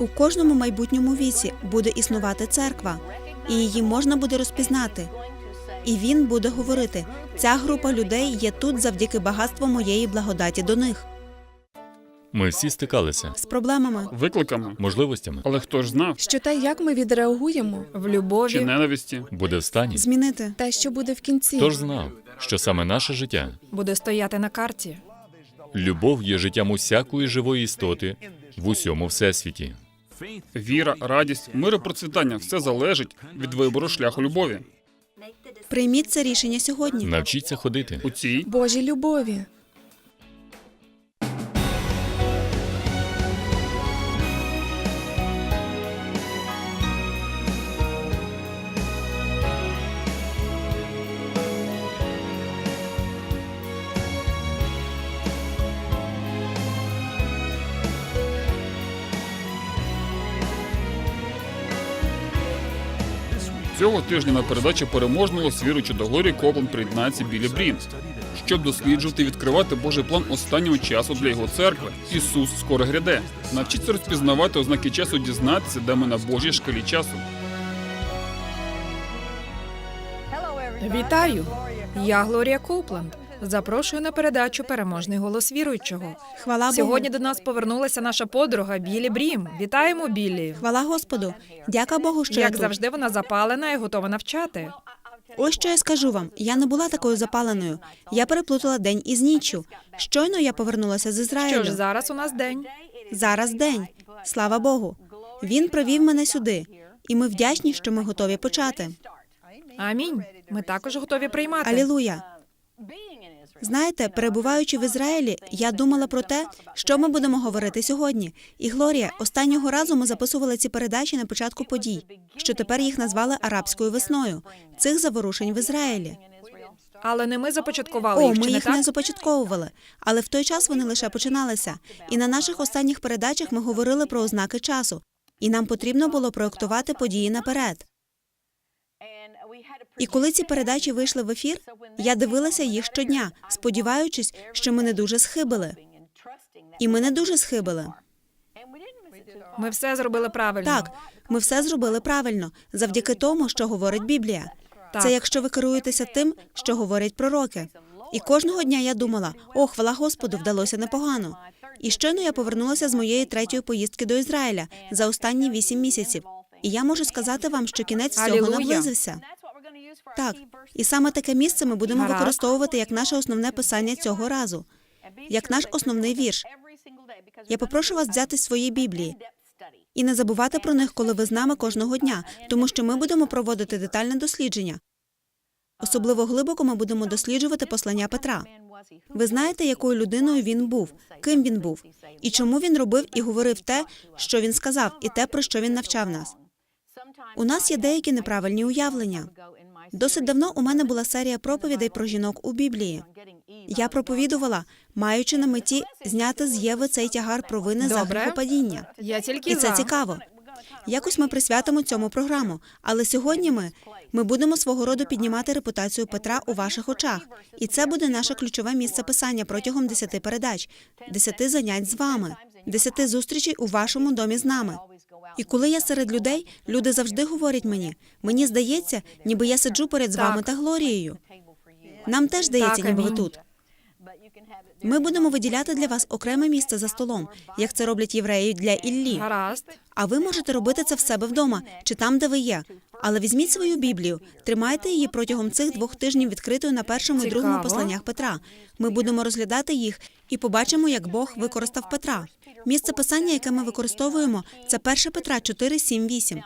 У кожному майбутньому віці буде існувати церква, і її можна буде розпізнати. І він буде говорити: ця група людей є тут завдяки багатству моєї благодаті до них Ми всі стикалися з проблемами. викликами. можливостями. Але хто ж знав, Що те, як ми відреагуємо в чи любові, ненависті? Буде в стані. Змінити те, що буде в кінці, Хто ж знав, що саме наше життя, буде стояти на карті. любов є життям усякої живої істоти в усьому всесвіті. Віра, радість, мир і процвітання все залежить від вибору шляху любові. прийміть це рішення сьогодні. Навчіться ходити. У цій Божій любові. Цього тижня на передачі переможного свіручі до горі Копланд приєднається Білі Брін, щоб досліджувати і відкривати Божий план останнього часу для його церкви. Ісус скоро гряде. Навчіться розпізнавати ознаки часу, дізнатися, де ми на Божій шкалі часу. Вітаю! Я Глорія Коупленд. Запрошую на передачу Переможний голос віруючого. Хвала Богу. Сьогодні до нас повернулася наша подруга Білі Брім. Вітаємо, Білі. Хвала Господу. Дяка Богу, що я Як тут. завжди, вона запалена і готова навчати. Ось що я скажу вам. Я не була такою запаленою. Я переплутала день із ніччю. Щойно я повернулася з Ізраїлю. Що ж, зараз у нас день. Зараз день. Слава Богу. Він привів мене сюди, і ми вдячні, що ми готові почати. Амінь. Ми також готові приймати. Алілуя. Знаєте, перебуваючи в Ізраїлі, я думала про те, що ми будемо говорити сьогодні. І Глорія, останнього разу ми записували ці передачі на початку подій, що тепер їх назвали арабською весною. Цих заворушень в Ізраїлі. Але не ми започаткували О, їх, ми чи не їх не так? започатковували, але в той час вони лише починалися. І на наших останніх передачах ми говорили про ознаки часу, і нам потрібно було проектувати події наперед. І коли ці передачі вийшли в ефір, я дивилася їх щодня, сподіваючись, що ми не дуже схибили. І ми не дуже схибили. Ми все зробили правильно. Так, ми все зробили правильно завдяки тому, що говорить Біблія. Так. Це якщо ви керуєтеся тим, що говорять пророки. І кожного дня я думала: о, хвала Господу, вдалося непогано. І щойно я повернулася з моєї третьої поїздки до Ізраїля за останні вісім місяців. І я можу сказати вам, що кінець всього Алілуя. наблизився. Так, і саме таке місце ми будемо використовувати як наше основне писання цього разу, як наш основний вірш. Я попрошу вас взяти свої Біблії і не забувати про них, коли ви з нами кожного дня, тому що ми будемо проводити детальне дослідження. Особливо глибоко ми будемо досліджувати послання Петра. Ви знаєте, якою людиною він був, ким він був, і чому він робив і говорив те, що він сказав, і те, про що він навчав нас. У нас є деякі неправильні уявлення. Досить давно у мене була серія проповідей про жінок у Біблії. Я проповідувала, маючи на меті зняти з Єви цей тягар провини за грехопадіння. Я тільки І це за. цікаво. Якось ми присвятимо цьому програму, але сьогодні ми, ми будемо свого роду піднімати репутацію Петра у ваших очах, і це буде наше ключове місце писання протягом десяти передач, десяти занять з вами, десяти зустрічей у вашому домі з нами. І коли я серед людей, люди завжди говорять мені: мені здається, ніби я сиджу поряд з вами та Глорією. Нам теж здається, ніби ви тут. Ми будемо виділяти для вас окреме місце за столом, як це роблять євреї для Іллі. Гаразд. А ви можете робити це в себе вдома чи там, де ви є. Але візьміть свою Біблію, тримайте її протягом цих двох тижнів відкритою на першому і другому посланнях Петра. Ми будемо розглядати їх і побачимо, як Бог використав Петра. Місце писання, яке ми використовуємо, це 1 Петра 4, 7, 8.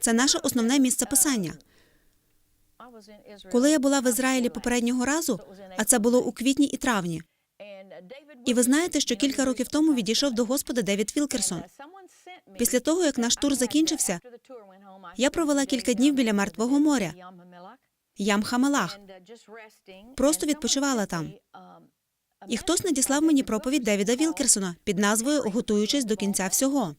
Це наше основне місце писання. Коли я була в Ізраїлі попереднього разу, а це було у квітні і травні. І ви знаєте, що кілька років тому відійшов до Господа Девід Вілкерсон. Після того, як наш тур закінчився, я провела кілька днів біля мертвого моря. Ям Хамелах. Просто відпочивала там. І хтось надіслав мені проповідь Девіда Вілкерсона під назвою Готуючись до кінця всього.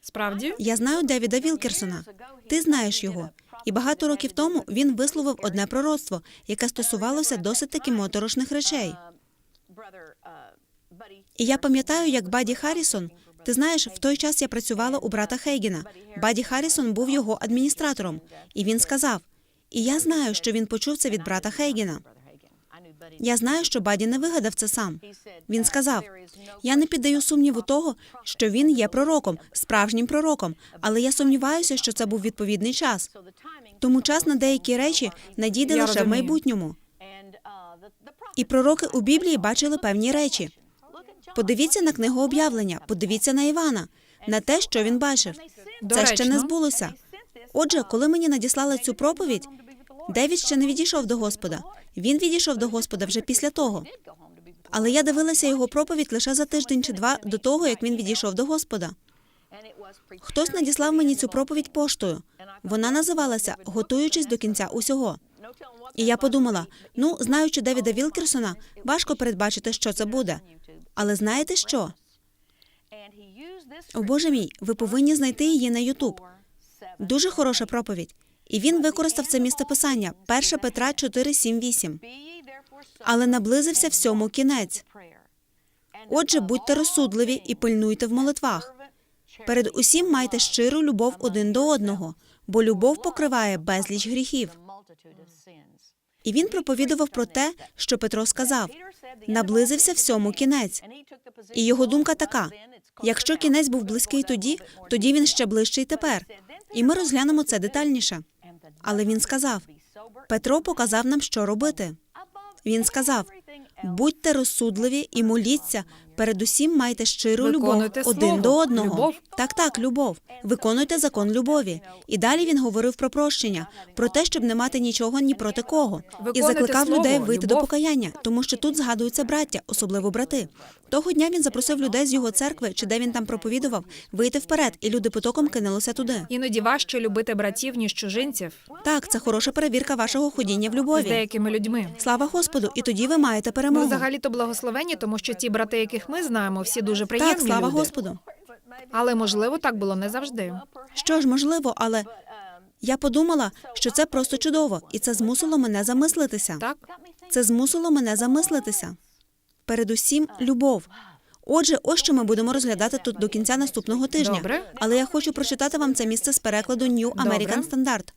Справді? Я знаю Девіда Вілкерсона. Ти знаєш його. І багато років тому він висловив одне пророцтво, яке стосувалося досить таки моторошних речей. І я пам'ятаю, як Баді Харрісон, Ти знаєш, в той час я працювала у брата Хейгена. Баді Харрісон був його адміністратором, і він сказав: І я знаю, що він почув це від брата Хейгена. Я знаю, що Баді не вигадав це сам. Він сказав: Я не піддаю сумніву того, що він є пророком, справжнім пророком, але я сумніваюся, що це був відповідний час. Тому час на деякі речі надійде Я лише в майбутньому. І пророки у Біблії бачили певні речі. Подивіться на книгу об'явлення, подивіться на Івана, на те, що він бачив. Це ще не збулося. Отже, коли мені надіслали цю проповідь, Девід ще не відійшов до Господа. Він відійшов до Господа вже після того. Але я дивилася його проповідь лише за тиждень чи два до того, як він відійшов до Господа. Хтось надіслав мені цю проповідь поштою. Вона називалася Готуючись до кінця усього. І я подумала: ну, знаючи Девіда Вілкерсона, важко передбачити, що це буде. Але знаєте що? О Боже мій, ви повинні знайти її на Ютуб. Дуже хороша проповідь. І він використав це місце писання 1 Петра 4, 7, 8. Але наблизився всьому кінець. Отже, будьте розсудливі і пильнуйте в молитвах. Перед усім майте щиру любов один до одного, бо любов покриває безліч гріхів. І він проповідував про те, що Петро сказав: наблизився всьому кінець. І його думка така: якщо кінець був близький тоді, тоді він ще ближчий тепер. І ми розглянемо це детальніше. Але він сказав: Петро показав нам, що робити. Він сказав: будьте розсудливі і моліться. Передусім майте щиру любов один до одного. Любов. Так, так, любов. Виконуйте закон любові. І далі він говорив про прощення, про те, щоб не мати нічого ні проти кого, і закликав слово, людей вийти до покаяння, тому що тут згадуються браття, особливо брати. Того дня він запросив людей з його церкви, чи де він там проповідував, вийти вперед, і люди потоком кинулися туди. Іноді важче любити братів, ніж чужинців Так, це хороша перевірка вашого ходіння в з любові. деякими людьми. Слава Господу, і тоді ви маєте Ми перемогу. взагалі-то благословені, тому що ті брати, яких ми знаємо, всі дуже приємні Так, слава люди. Господу. Але можливо так було не завжди. Що ж, можливо, але я подумала, що це просто чудово, і це змусило мене замислитися. Так Це змусило мене замислитися. Передусім, любов. Отже, ось що ми будемо розглядати тут до кінця наступного тижня. Добре. Але я хочу прочитати вам це місце з перекладу New American. Standard.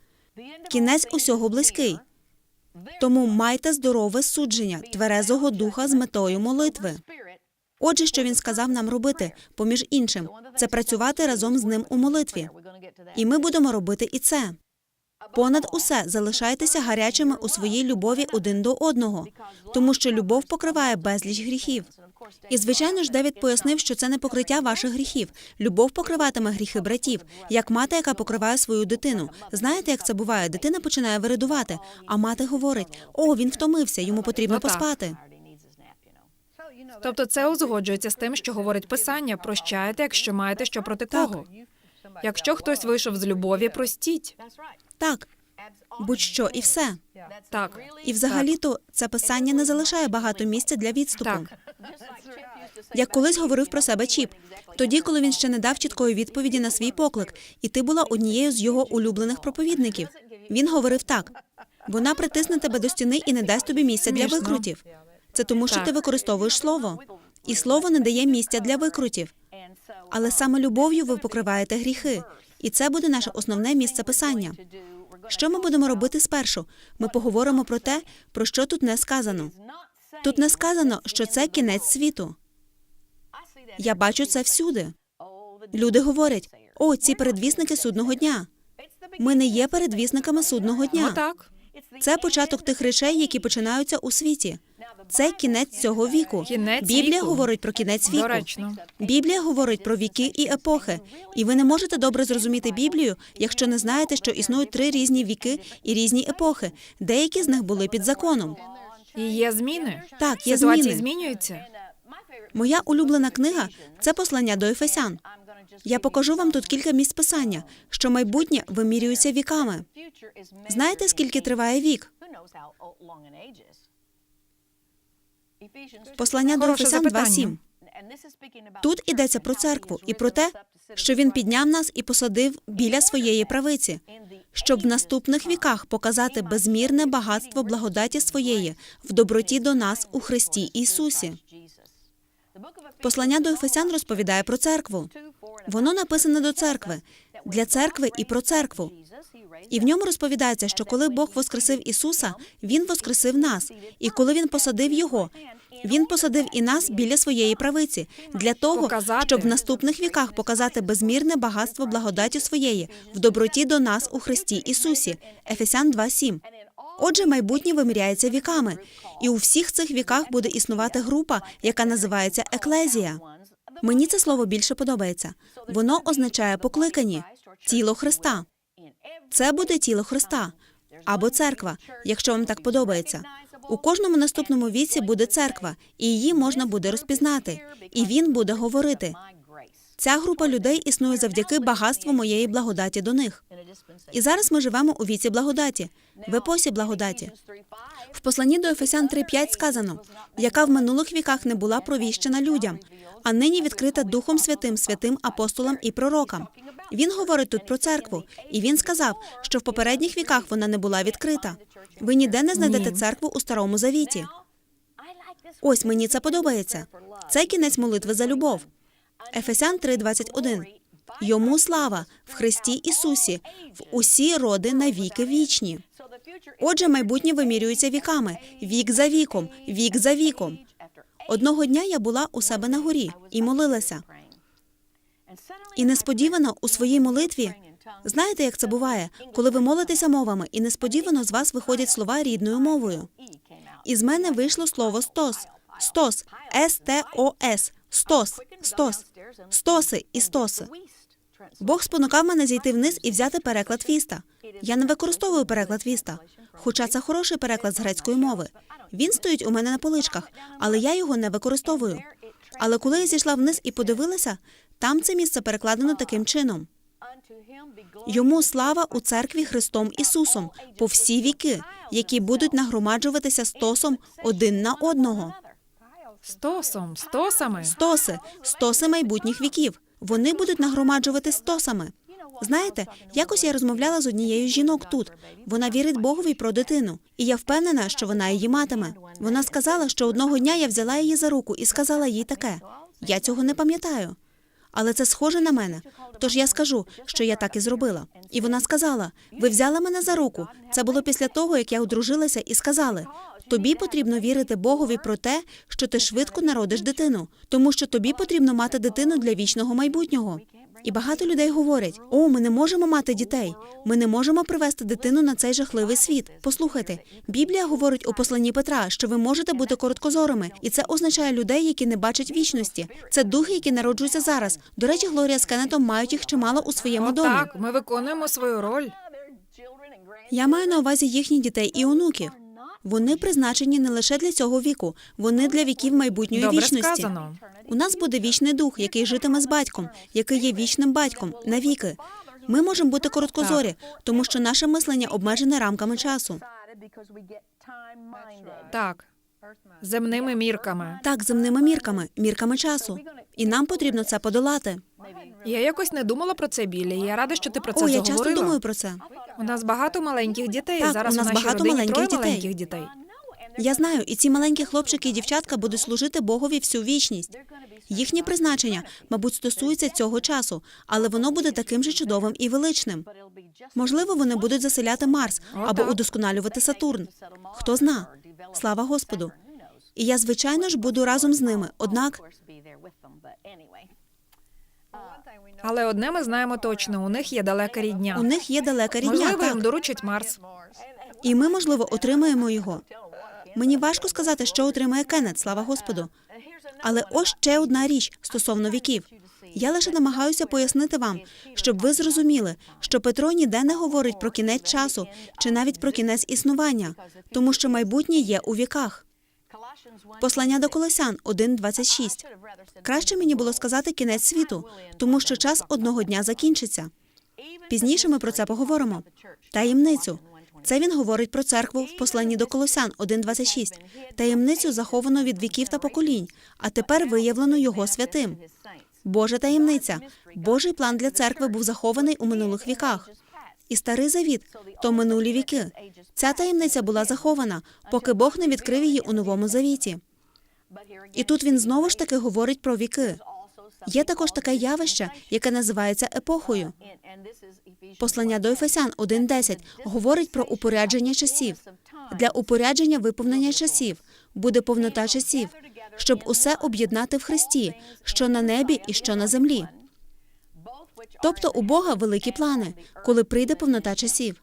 Кінець усього близький. Тому майте здорове судження, тверезого духа з метою молитви. Отже, що він сказав нам робити, поміж іншим, це працювати разом з ним у молитві. І ми будемо робити і це. Понад усе залишайтеся гарячими у своїй любові один до одного, тому що любов покриває безліч гріхів. І звичайно ж, Девід пояснив, що це не покриття ваших гріхів. Любов покриватиме гріхи братів, як мати, яка покриває свою дитину. Знаєте, як це буває? Дитина починає виридувати, а мати говорить: о, він втомився, йому потрібно Ну, поспати. Тобто це узгоджується з тим, що говорить писання. Прощайте, якщо маєте що проти Так. кого. Якщо хтось вийшов з любові, простіть. Так, будь-що і все. Так, І взагалі-то це писання не залишає багато місця для відступу. так. Як колись говорив про себе Чіп, тоді, коли він ще не дав чіткої відповіді на свій поклик, і ти була однією з його улюблених проповідників. Він говорив так: вона притисне тебе до стіни і не дасть тобі місця для викрутів. Це тому, що ти використовуєш слово, і слово не дає місця для викрутів. Але саме любов'ю ви покриваєте гріхи, і це буде наше основне місце писання. Що ми будемо робити спершу? Ми поговоримо про те, про що тут не сказано. Тут не сказано, що це кінець світу. Я бачу це всюди. Люди говорять: о, ці передвісники судного дня. Ми не є передвісниками судного дня. Це початок тих речей, які починаються у світі. Це кінець цього віку. Кінець Біблія віку. говорить про кінець віку. Доречно. Біблія говорить про віки і епохи, і ви не можете добре зрозуміти Біблію, якщо не знаєте, що існують три різні віки і різні епохи. Деякі з них були під законом. І є зміни. Так, є Ситуації зміни. змінюються. Моя улюблена книга це послання до Ефесян. Я покажу вам тут кілька місць писання, що майбутнє вимірюється віками. Знаєте, скільки триває вік? Послання до Ефесян запитання. 2.7. Тут ідеться про церкву і про те, що він підняв нас і посадив біля своєї правиці, щоб в наступних віках показати безмірне багатство благодаті своєї в доброті до нас у Христі Ісусі. Послання до Ефесян розповідає про церкву. Воно написане до церкви, для церкви і про церкву. І в ньому розповідається, що коли Бог воскресив Ісуса, Він воскресив нас. І коли Він посадив Його, Він посадив і нас біля своєї правиці для того, щоб в наступних віках показати безмірне багатство благодаті своєї в доброті до нас у Христі Ісусі. Ефесян 2.7. Отже, майбутнє виміряється віками, і у всіх цих віках буде існувати група, яка називається еклезія. Мені це слово більше подобається. Воно означає покликані, тіло Христа. Це буде тіло Христа або церква, якщо вам так подобається. У кожному наступному віці буде церква, і її можна буде розпізнати. І він буде говорити. Ця група людей існує завдяки багатству моєї благодаті до них. І зараз ми живемо у віці благодаті, в епосі благодаті. В посланні до Ефесян 3.5 сказано, яка в минулих віках не була провіщена людям, а нині відкрита Духом Святим, святим апостолам і пророкам. Він говорить тут про церкву, і він сказав, що в попередніх віках вона не була відкрита. Ви ніде не знайдете церкву у старому завіті. Ось мені це подобається. Це кінець молитви за любов. Ефесян 3.21. Йому слава в Христі Ісусі, в усі роди на віки вічні. Отже, майбутнє вимірюється віками, вік за віком, вік за віком. Одного дня я була у себе на горі і молилася. І несподівано у своїй молитві, знаєте, як це буває, коли ви молитеся мовами, і несподівано з вас виходять слова рідною мовою. Із мене вийшло слово стос. Стос. С-Т-О-С. Стос. Стос. Стоси і стоси. Бог спонукав мене зійти вниз і взяти переклад віста. Я не використовую переклад віста, хоча це хороший переклад з грецької мови. Він стоїть у мене на поличках, але я його не використовую. Але коли я зійшла вниз і подивилася, там це місце перекладено таким чином. Йому слава у церкві Христом Ісусом по всі віки, які будуть нагромаджуватися стосом один на одного. Стосом, стосами. Стоси, стоси майбутніх віків. Вони будуть нагромаджувати стосами. Знаєте, якось я розмовляла з однією з жінок тут. Вона вірить Богові про дитину, і я впевнена, що вона її матиме. Вона сказала, що одного дня я взяла її за руку і сказала їй таке: я цього не пам'ятаю. Але це схоже на мене. Тож я скажу, що я так і зробила. І вона сказала: Ви взяли мене за руку. Це було після того, як я одружилася, і сказали: тобі потрібно вірити Богові про те, що ти швидко народиш дитину, тому що тобі потрібно мати дитину для вічного майбутнього. І багато людей говорять: о, ми не можемо мати дітей. Ми не можемо привести дитину на цей жахливий світ. Послухайте, Біблія говорить у посланні Петра, що ви можете бути короткозорими, і це означає людей, які не бачать вічності. Це духи, які народжуються зараз. До речі, Глорія з Кеннетом мають їх чимало у своєму домі. Так, ми виконуємо свою роль. Я маю на увазі їхніх дітей і онуків. Вони призначені не лише для цього віку, вони для віків майбутньої Добре вічності. сказано. У нас буде вічний дух, який житиме з батьком, який є вічним батьком навіки. Ми можемо бути короткозорі, тому що наше мислення обмежене рамками часу. Так, земними мірками. Так, земними мірками, мірками часу. І нам потрібно це подолати. Я якось не думала про це, Біллі. і Я рада, що ти про це О, я часто думаю про це. У нас багато маленьких дітей. Так, Зараз у нас нашій багато родині маленьких троє дітей. маленьких дітей. Я знаю, і ці маленькі хлопчики і дівчатка будуть служити Богові всю вічність. Їхнє призначення, мабуть, стосується цього часу, але воно буде таким же чудовим і величним. Можливо, вони будуть заселяти Марс або удосконалювати Сатурн. Хто зна? Слава Господу. І я, звичайно ж, буду разом з ними. Однак Але одне ми знаємо точно: у них є далека рідня. у них є далека рідня, Можливо, їм доручить Марс. і ми, можливо, отримаємо його. Мені важко сказати, що отримає Кеннет, слава Господу. Але ось ще одна річ стосовно віків. Я лише намагаюся пояснити вам, щоб ви зрозуміли, що Петро ніде не говорить про кінець часу чи навіть про кінець існування, тому що майбутнє є у віках. Послання до Колосян 1.26. Краще мені було сказати кінець світу, тому що час одного дня закінчиться. Пізніше ми про це поговоримо. Таємницю. Це він говорить про церкву в посланні до Колосян 1.26. Таємницю заховано від віків та поколінь, а тепер виявлено його святим. Божа таємниця. Божий план для церкви був захований у минулих віках. І старий завіт то минулі віки. Ця таємниця була захована, поки Бог не відкрив її у новому завіті. І тут він знову ж таки говорить про віки. Є також таке явище, яке називається епохою. Послання до Ефесян 1.10 говорить про упорядження часів. Для упорядження виповнення часів буде повнота часів, щоб усе об'єднати в Христі, що на небі і що на землі. Тобто у Бога великі плани, коли прийде повнота часів.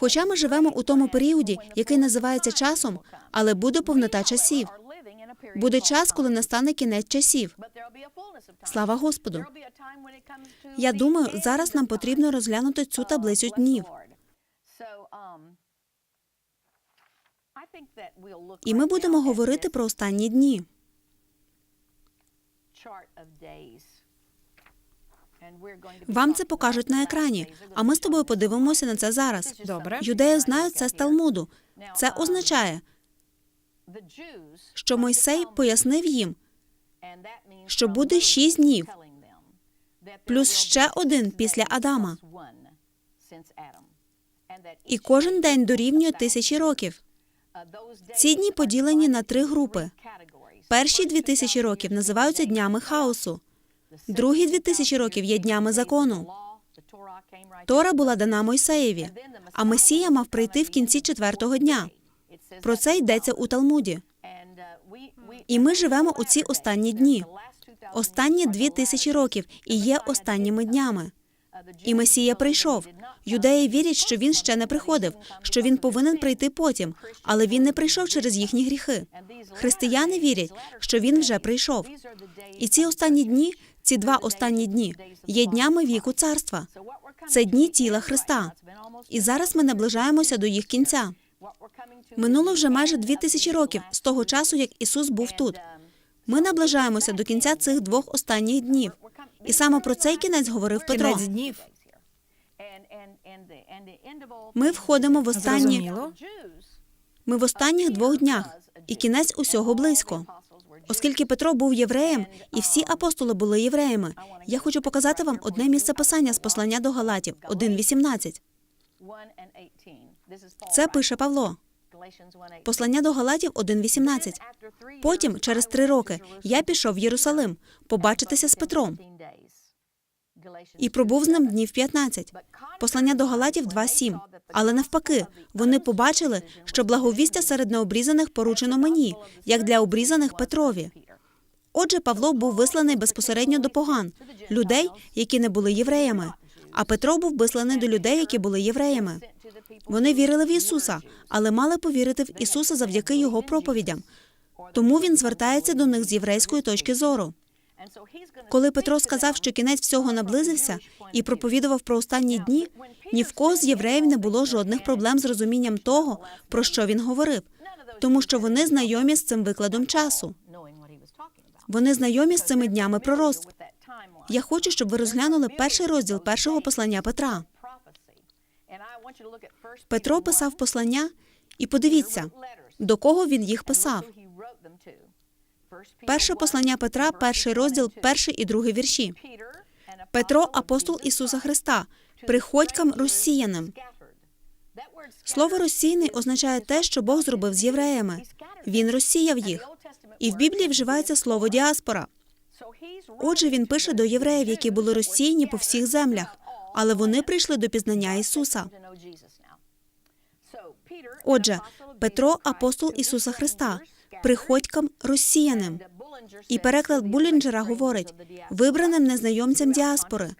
Хоча ми живемо у тому періоді, який називається часом, але буде повнота часів. Буде час, коли настане кінець часів. Слава Господу. Я думаю, зараз нам потрібно розглянути цю таблицю днів. І ми будемо говорити про останні дні. Вам це покажуть на екрані, а ми з тобою подивимося на це зараз. Добре. Юдеї знають це з Талмуду. Це означає, що Мойсей пояснив їм, що буде шість днів, плюс ще один після Адама. І кожен день дорівнює тисячі років. Ці дні поділені на три групи. Перші дві тисячі років називаються днями хаосу. Другі дві тисячі років є днями закону. Тора була дана Мойсеєві, а Месія мав прийти в кінці четвертого дня. Про це йдеться у Талмуді. І ми живемо у ці останні дні. Останні дві тисячі років і є останніми днями. І Месія прийшов. Юдеї вірять, що він ще не приходив, що він повинен прийти потім, але він не прийшов через їхні гріхи. Християни вірять, що він вже прийшов. І ці останні дні, ці два останні дні, є днями віку царства. Це дні тіла Христа. І зараз ми наближаємося до їх кінця. Минуло вже майже дві тисячі років з того часу, як Ісус був тут. Ми наближаємося до кінця цих двох останніх днів. І саме про цей кінець говорив Петро. Кінець днів. Ми входимо в останні ми в останніх двох днях, і кінець усього близько. Оскільки Петро був євреєм, і всі апостоли були євреями, я хочу показати вам одне місце писання з послання до Галатів 1.18. Це пише Павло. Послання до Галатів 1.18. Потім, через три роки, я пішов в Єрусалим побачитися з Петром і пробув з ним днів 15. Послання до Галатів 2.7. Але навпаки, вони побачили, що благовістя серед необрізаних поручено мені, як для обрізаних Петрові. Отже, Павло був висланий безпосередньо до поган, людей, які не були євреями. А Петро був висланий до людей, які були євреями. Вони вірили в Ісуса, але мали повірити в Ісуса завдяки його проповідям. Тому він звертається до них з єврейської точки зору. Коли Петро сказав, що кінець всього наблизився і проповідував про останні дні, ні в кого з євреїв не було жодних проблем з розумінням того, про що він говорив, тому що вони знайомі з цим викладом часу. Вони знайомі з цими днями пророцтв. Я хочу, щоб ви розглянули перший розділ першого послання Петра. Петро писав послання, і подивіться, до кого він їх писав. Перше послання Петра, перший розділ, перший і другий вірші. Петро, апостол Ісуса Христа, приходькам розсіяним. Слово розсіяний означає те, що Бог зробив з євреями. Він розсіяв їх. І в Біблії вживається слово діаспора. Отже, він пише до євреїв, які були розсіяні по всіх землях, але вони прийшли до пізнання Ісуса. Отже, Петро, апостол Ісуса Христа, приходькам розсіяним. І переклад Булінджера говорить вибраним незнайомцям діаспори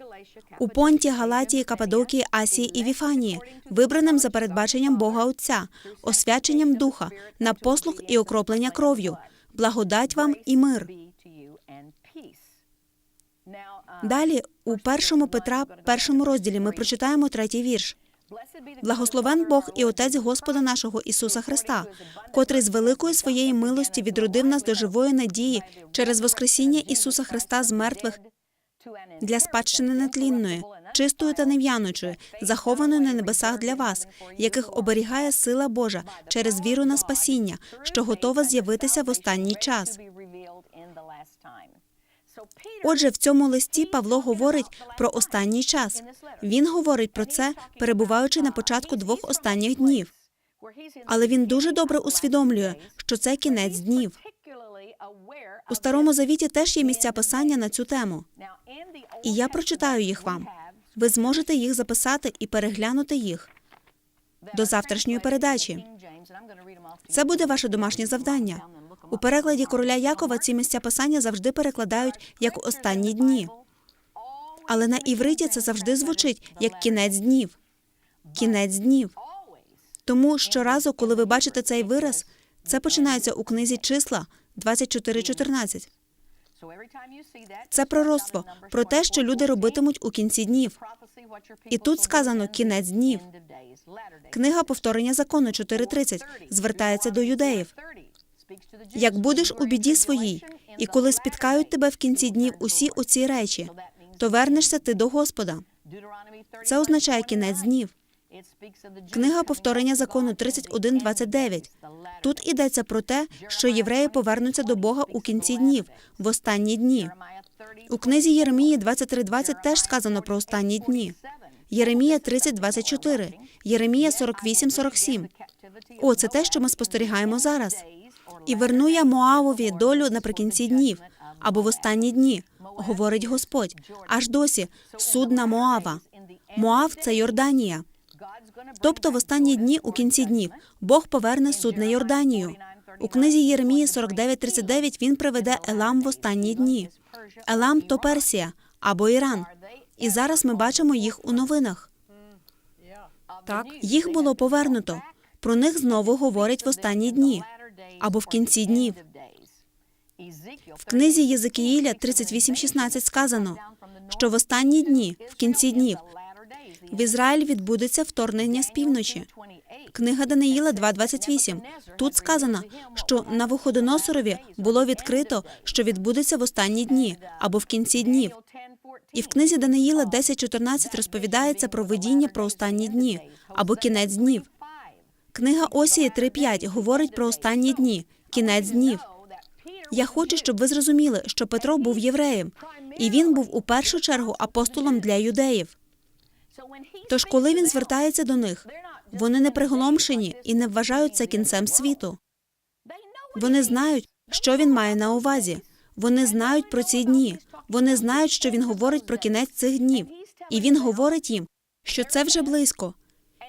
у Понті, Галатії, Кападокії, Асії і Віфанії, вибраним за передбаченням Бога Отця, освяченням духа, на послуг і окроплення кров'ю, благодать вам і мир. Далі у першому Петра, першому розділі, ми прочитаємо третій вірш. Благословен Бог і Отець Господа нашого Ісуса Христа, котрий з великої своєї милості відродив нас до живої надії через Воскресіння Ісуса Христа з мертвих для спадщини нетлінної, чистої та нев'яночої, захованої на небесах для вас, яких оберігає сила Божа через віру на спасіння, що готова з'явитися в останній час. Отже, в цьому листі Павло говорить про останній час. Він говорить про це, перебуваючи на початку двох останніх днів. Але він дуже добре усвідомлює, що це кінець днів. У старому завіті теж є місця писання на цю тему. І я прочитаю їх вам. Ви зможете їх записати і переглянути їх до завтрашньої передачі. Це буде ваше домашнє завдання. У перекладі короля Якова ці місця писання завжди перекладають як останні дні. Але на івриті це завжди звучить як кінець днів. Кінець днів. Тому щоразу, коли ви бачите цей вираз, це починається у книзі числа 24.14. Це пророцтво про те, що люди робитимуть у кінці днів. І тут сказано кінець днів. Книга повторення закону 4.30 звертається до юдеїв. Як будеш у біді своїй, і коли спіткають тебе в кінці днів усі оці речі, то вернешся ти до Господа. Це означає кінець днів. Книга повторення закону 31.29. Тут ідеться про те, що євреї повернуться до Бога у кінці днів, в останні дні. У книзі Єремії 23.20 теж сказано про останні дні. Єремія 30.24, Єремія 48.47. О, це те, що ми спостерігаємо зараз. І верну я Моавові долю наприкінці днів або в останні дні, говорить Господь. Аж досі суд на Моава. Моав це Йорданія. Тобто в останні дні у кінці днів Бог поверне суд на Йорданію. У книзі Єремії 49.39 він приведе Елам в останні дні. Елам то Персія або Іран. І зараз ми бачимо їх у новинах. Так, Їх було повернуто. Про них знову говорять в останні дні або в кінці днів. В книзі Єзекіїля 38.16 сказано, що в останні дні, в кінці днів, в Ізраїль відбудеться вторгнення з півночі. Книга Даниїла 2.28. Тут сказано, що на Вуходоносорові було відкрито, що відбудеться в останні дні або в кінці днів. І в книзі Даниїла 10.14 розповідається про видіння про останні дні або кінець днів. Книга Осії 3.5 говорить про останні дні, кінець днів. Я хочу, щоб ви зрозуміли, що Петро був євреєм, і він був у першу чергу апостолом для юдеїв. Тож, коли він звертається до них, вони не приголомшені і не вважають це кінцем світу. Вони знають, що він має на увазі. Вони знають про ці дні. Вони знають, що він говорить про кінець цих днів, і він говорить їм, що це вже близько.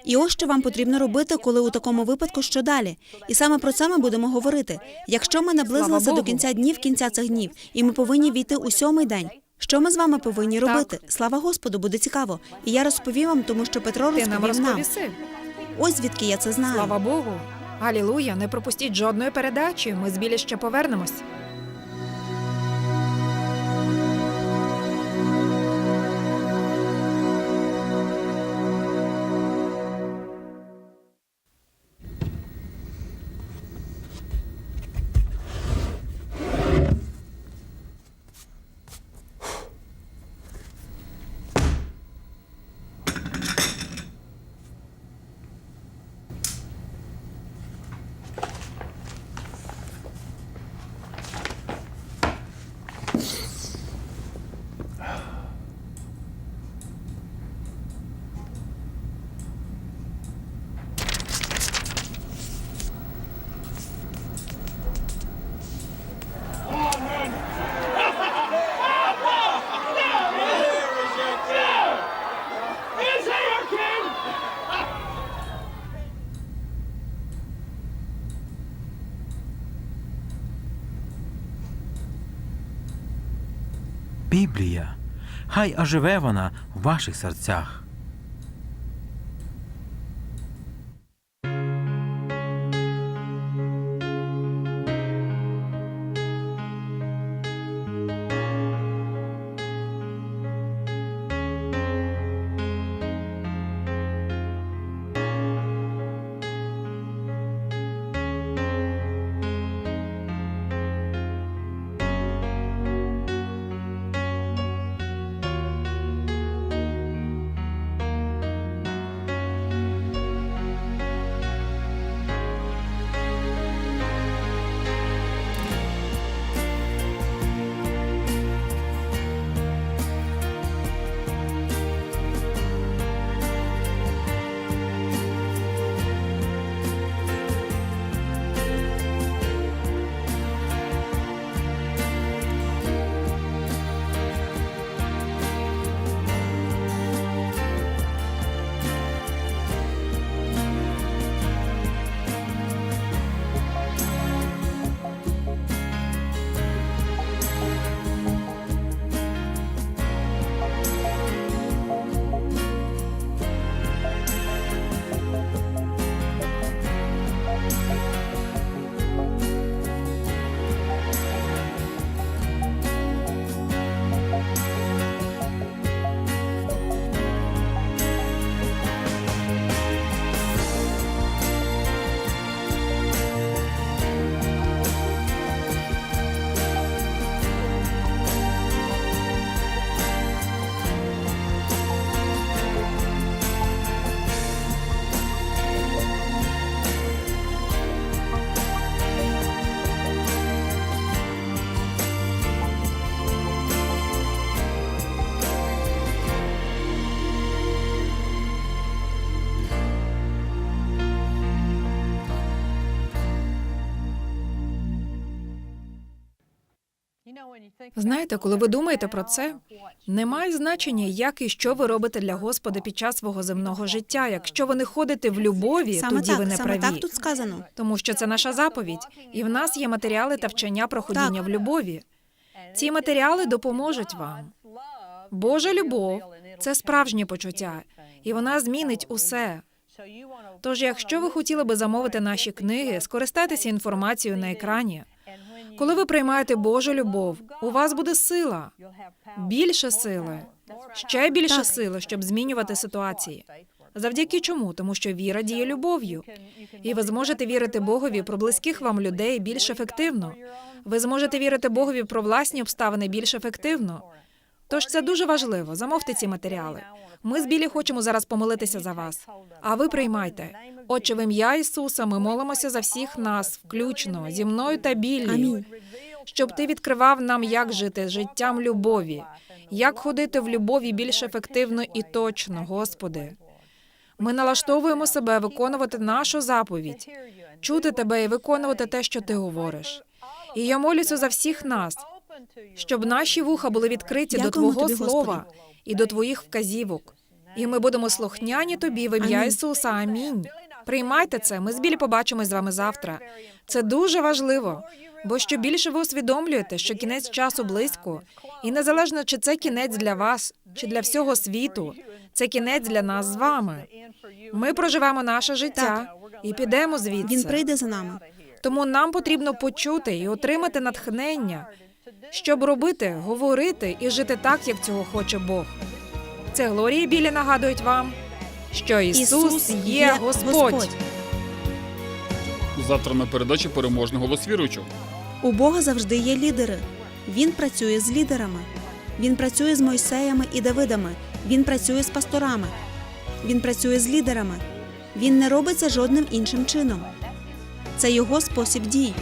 І ось що вам потрібно робити, коли у такому випадку що далі. І саме про це ми будемо говорити. Якщо ми наблизилися до кінця днів, кінця цих днів, і ми повинні війти у сьомий день. Що ми з вами повинні Так. робити? Слава Господу, буде цікаво. І я розповім вам, тому що Петро ти нам розповів нам. Ось звідки я це знаю. Слава Богу. Галілуя, не пропустіть жодної передачі. Ми з Білі ще повернемось. Хай оживе вона в ваших серцях. Знаєте, коли ви думаєте про це, немає значення, як і що ви робите для Господа під час свого земного життя. Якщо ви не ходите в любові, Саме тоді ви не саме праві. так тут сказано. Тому що це наша заповідь, і в нас є матеріали та вчення про ходіння Так. в любові. Ці матеріали допоможуть вам. Божа любов це справжнє почуття, і вона змінить усе. Тож, якщо ви хотіли би замовити наші книги, скористайтеся інформацією на екрані. Коли ви приймаєте Божу любов, у вас буде сила, більше сили, ще більше Так. сили, щоб змінювати ситуації. Завдяки чому? Тому що віра діє любов'ю. І ви зможете вірити Богові про близьких вам людей більш ефективно. Ви зможете вірити Богові про власні обставини більш ефективно. Тож це дуже важливо. Замовте ці матеріали. Ми з Білі хочемо зараз помолитися за вас. А ви приймайте. Отче, в ім'я Ісуса, ми молимося за всіх нас, включно зі мною та Біллі, Амінь. щоб ти відкривав нам, як жити життям любові, як ходити в любові більш ефективно і точно, Господи. Ми налаштовуємо себе виконувати нашу заповідь, чути тебе і виконувати те, що ти говориш. І я молюся за всіх нас, щоб наші вуха були відкриті до Твого тобі, слова Господи. і до Твоїх вказівок. І ми будемо слухняні тобі в ім'я Ісуса. Амінь. Приймайте це. Ми з білі побачимось з вами завтра. Це дуже важливо. Бо що більше ви усвідомлюєте, що кінець часу близько, і незалежно чи це кінець для вас, чи для всього світу, це кінець для нас з вами. Ми проживемо наше життя і підемо звідси. Він прийде за нами. Тому нам потрібно почути і отримати натхнення, щоб робити, говорити і жити так, як цього хоче Бог. Це Глорія і Білі нагадують вам, що Ісус, є Господь. Завтра на передачі переможний голос віруючого. У Бога завжди є лідери. Він працює з лідерами. Він працює з Мойсеями і Давидами. Він працює з пасторами. Він працює з лідерами. Він не робить це жодним іншим чином. Це його спосіб дій.